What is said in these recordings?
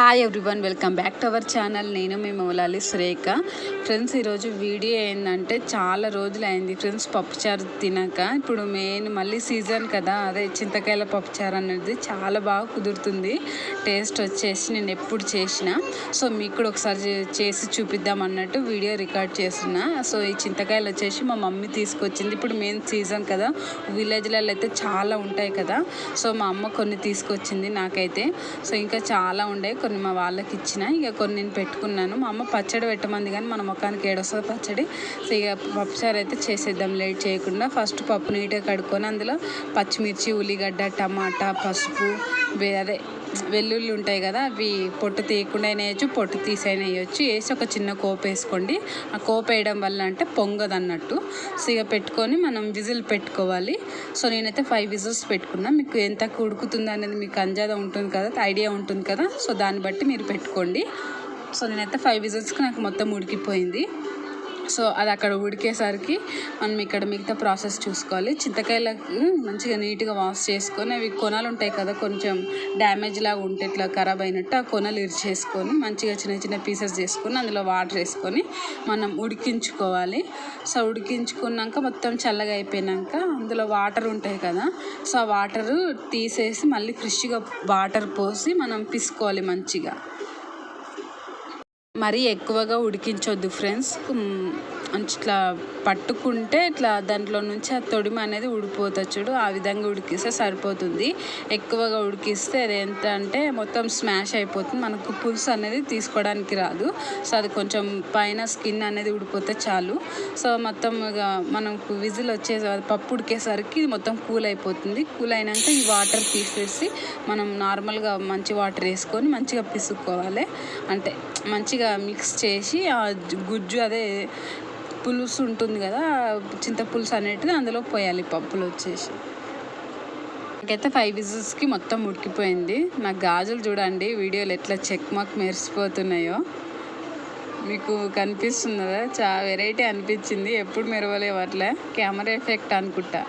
Hi everyone welcome back to our channel నేను మీ Moulali Surekha. Friends ఈరోజు వీడియో ఏంటంటే చాలా రోజులు అయింది ఫ్రెండ్స్ పప్పుచారు తినక. ఇప్పుడు మెయిన్ మళ్ళీ సీజన్ కదా. అదే చింతకాయల పప్పుచారు అనేది చాలా బాగా కుదురుతుంది. టేస్ట్ వచ్చేసి నేను ఎప్పుడు చేసిన. సో మీకు కూడా ఒకసారి చేసి చూపిద్దాం అన్నట్టు వీడియో రికార్డ్ చేసిన సో ఈ చింతకాయలు వచ్చేసి మా మమ్మీ తీసుకొచ్చింది. ఇప్పుడు మెయిన్ సీజన్ కదా. విలేజ్లలో అయితే చాలా ఉంటాయి కదా. సో మా అమ్మ కొన్ని తీసుకొచ్చింది నాకైతే. సో ఇంకా చాలా ఉండే. కొన్ని మా వాళ్ళకి ఇచ్చిన ఇక కొన్ని నేను పెట్టుకున్నాను. మా అమ్మ పచ్చడి పెట్టమంది కానీ మన ముఖానికి ఏడొస్తుంది పచ్చడి. సో ఇక పప్పుచారు అయితే చేసేద్దాం లేట్ చేయకుండా. ఫస్ట్ పప్పు నీట్గా కడుక్కొని అందులో పచ్చిమిర్చి ఉల్లిగడ్డ టమాటా పసుపు అదే వెల్లుల్లి ఉంటాయి కదా అవి పొట్టు తీయకుండా వేయచ్చు పొట్టు తీసైనా వేయచ్చు వేసి ఒక చిన్న కోపు వేసుకోండి. ఆ కోప వేయడం వల్ల అంటే పొంగదు అన్నట్టు. సో ఇక పెట్టుకొని మనం విజిల్ పెట్టుకోవాలి. సో నేనైతే ఫైవ్ విజిల్స్ పెట్టుకున్నా. మీకు ఎంత ఉడుకుతుంది అనేది మీకు అంజాద ఉంటుంది కదా ఐడియా ఉంటుంది కదా సో దాన్ని బట్టి మీరు పెట్టుకోండి. సో నేనైతే ఫైవ్ విజిల్స్కి నాకు మొత్తం ఉడికిపోయింది. సో అది అక్కడ ఉడికేసరికి మనం ఇక్కడ మిగతా ప్రాసెస్ చూసుకోవాలి. చింతకాయలకు మంచిగా నీట్గా వాష్ చేసుకొని అవి కొనలు ఉంటాయి కదా కొంచెం డ్యామేజ్ లాగా ఉంటే ఇట్లా ఖరాబ్ అయినట్టు ఆ కొనలు ఇరిచేసుకొని మంచిగా చిన్న చిన్న పీసెస్ చేసుకొని అందులో వాటర్ వేసుకొని మనం ఉడికించుకోవాలి. సో ఉడికించుకున్నాక మొత్తం చల్లగా అయిపోయినాక అందులో వాటర్ ఉంటాయి కదా సో ఆ వాటర్ తీసేసి మళ్ళీ ఫ్రెష్గా వాటర్ పోసి మనం పిసుకోవాలి మంచిగా. మరీ ఎక్కువగా ఉడికించొద్దు ఫ్రెండ్స్. ఇట్లా పట్టుకుంటే ఇట్లా దాంట్లో నుంచి ఆ తొడిమ అనేది ఉడిపోతుంది చూడు. ఆ విధంగా ఉడికిస్తే సరిపోతుంది. ఎక్కువగా ఉడికిస్తే అది ఎంత అంటే మొత్తం స్మాష్ అయిపోతుంది. మనకు పులుసు అనేది తీసుకోవడానికి రాదు. సో అది కొంచెం పైన స్కిన్ అనేది ఉడిపోతే చాలు. సో మొత్తం ఇక మనకు విజిల్ వచ్చే పప్పు ఉడికేసరికి ఇది మొత్తం కూల్ అయిపోతుంది. కూల్ అయినాక ఈ వాటర్ తీసేసి మనం నార్మల్గా మంచి వాటర్ వేసుకొని మంచిగా పిసుక్కోవాలి. అంటే మంచిగా మిక్స్ చేసి ఆ గుజ్జు అదే పులుసు ఉంటుంది కదా చింత పులుసు అనేటిది అందులో పోయాలి పప్పులు వచ్చేసి. నాకైతే ఫైవ్ విజిల్స్కి మొత్తం ఉడికిపోయింది. నా గాజులు చూడండి వీడియోలు ఎట్లా చెక్ మాక్ మెరిసిపోతున్నాయో. మీకు కనిపిస్తుంది? కదా చాలా వెరైటీ అనిపించింది. ఎప్పుడు మెరవలేవు అట్లా. కెమెరా ఎఫెక్ట్ అనుకుంటా.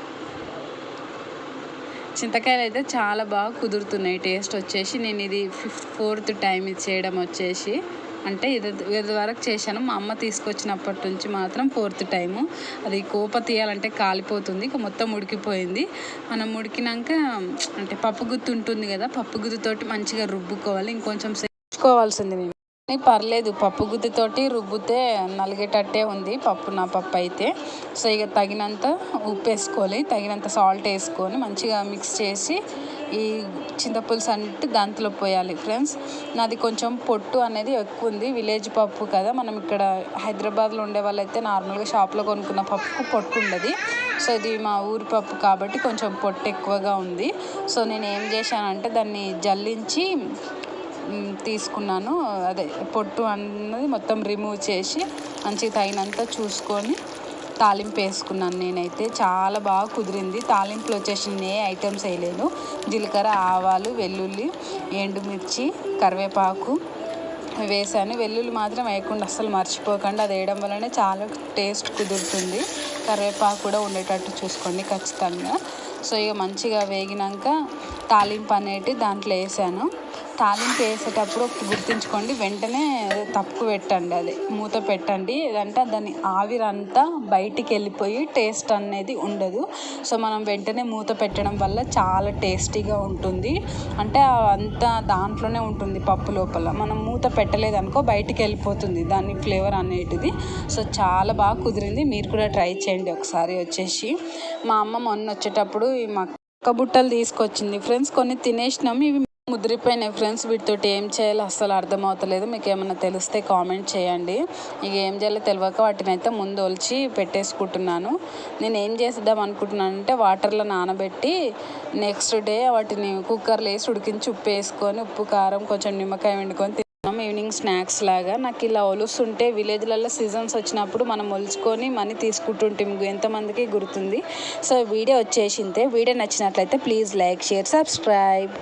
చింతకాయలు అయితే చాలా బాగా కుదురుతున్నాయి. టేస్ట్ వచ్చేసి నేను ఇది ఫిఫ్త్ ఫోర్త్ టైం ఇది చేయడం వచ్చేసి. అంటే ఇది ఇది వరకు చేశాను. మా అమ్మ తీసుకొచ్చినప్పటి నుంచి మాత్రం ఫోర్త్ టైము. అది కోప తీయాలంటే కాలిపోతుంది. ఇక మొత్తం ఉడికిపోయింది. మనం ఉడికినాక అంటే పప్పు గుత్తి ఉంటుంది కదా పప్పు గుత్తితోటి మంచిగా రుబ్బుకోవాలి. ఇంకొంచెం సేసుకోవాల్సింది మేము. కానీ పర్లేదు పప్పు గుత్తితోటి రుబ్బితే నలిగేటట్టే ఉంది పప్పు నా పప్పు అయితే. సో ఇక తగినంత ఉప్పు వేసుకోవాలి. తగినంత సాల్ట్ వేసుకొని మంచిగా మిక్స్ చేసి ఈ చింతపులుసు అంటే దాంట్లో పోయాలి ఫ్రెండ్స్ నాది కొంచెం పొట్టు అనేది ఎక్కువ ఉంది విలేజ్ పప్పు కదా. మనం ఇక్కడ హైదరాబాద్లో ఉండే వాళ్ళైతే నార్మల్గా షాప్లో కొనుక్కున్న పప్పుకు పొట్టు ఉండదు. సో ఇది మా ఊరి పప్పు కాబట్టి కొంచెం పొట్టు ఎక్కువగా ఉంది. సో నేను ఏం చేశానంటే దాన్ని జల్లించి తీసుకున్నాను. అదే పొట్టు అన్నది మొత్తం రిమూవ్ చేసి మంచిగా తగినంత చూసుకొని తాలింపు వేసుకున్నాను నేనైతే. చాలా బాగా కుదిరింది. తాలింపులో వచ్చేసి నేను ఏ ఐటమ్స్ వేయలేదు. జీలకర్ర ఆవాలు వెల్లుల్లి ఎండుమిర్చి కరివేపాకు వేసాను వెల్లుల్లి మాత్రం వేయకుండా అస్సలు మర్చిపోకండి అది వేయడం వల్లనే చాలా టేస్ట్ కుదురుతుంది. కరివేపాకు కూడా ఉండేటట్టు చూసుకోండి ఖచ్చితంగా. సో ఇక మంచిగా వేగినాక తాలింపు అనేటి దాంట్లో వేసాను తాలింపు వేసేటప్పుడు ఒకటి గుర్తుంచుకోండి. వెంటనే తప్పు పెట్టండి అది. మూత పెట్టండి. ఏదంటే దాని ఆవిరంతా బయటికి వెళ్ళిపోయి టేస్ట్ అనేది ఉండదు. సో మనం వెంటనే మూత పెట్టడం వల్ల చాలా టేస్టీగా ఉంటుంది. అంటే అంతా దాంట్లోనే ఉంటుంది పప్పు లోపల. మనం మూత పెట్టలేదనుకో బయటికి వెళ్ళిపోతుంది దాని ఫ్లేవర్ అనేటిది. సో చాలా బాగా కుదిరింది. మీరు కూడా ట్రై చేయండి ఒకసారి వచ్చేసి. మా అమ్మ మొన్న వచ్చేటప్పుడు ఈ మక్క బుట్టలు తీసుకొచ్చింది. ఫ్రెండ్స్ కొన్ని తినేసినాం ఇవి ముదిరిపోయినాయి ఫ్రెండ్స్ వీటితోటి ఏం చేయాలో అస్సలు అర్థమవుతలేదు మీకు ఏమైనా తెలిస్తే కామెంట్ చేయండి. ఇక ఏం చేయాలో తెలియక వాటిని అయితే ముందు ఒలిచి పెట్టేసుకుంటున్నాను. నేను ఏం చేద్దాం అనుకుంటున్నాను అంటే వాటర్లో నానబెట్టి నెక్స్ట్ డే వాటిని కుక్కర్లో వేసి ఉడికించి ఉప్పు వేసుకొని ఉప్పు కారం కొంచెం నిమ్మకాయ వండుకొని తిన్నాం ఈవినింగ్ స్నాక్స్ లాగా. నాకు ఇలా ఒలుస్తుంటే విలేజ్లలో సీజన్స్ వచ్చినప్పుడు మనం ఒలుచుకొని మనీ తీసుకుంటుంటే. మీకు ఎంతమందికి గుర్తుంది. సో వీడియో వచ్చేసిందే. వీడియో నచ్చినట్లయితే ప్లీజ్ లైక్ షేర్ సబ్స్క్రైబ్.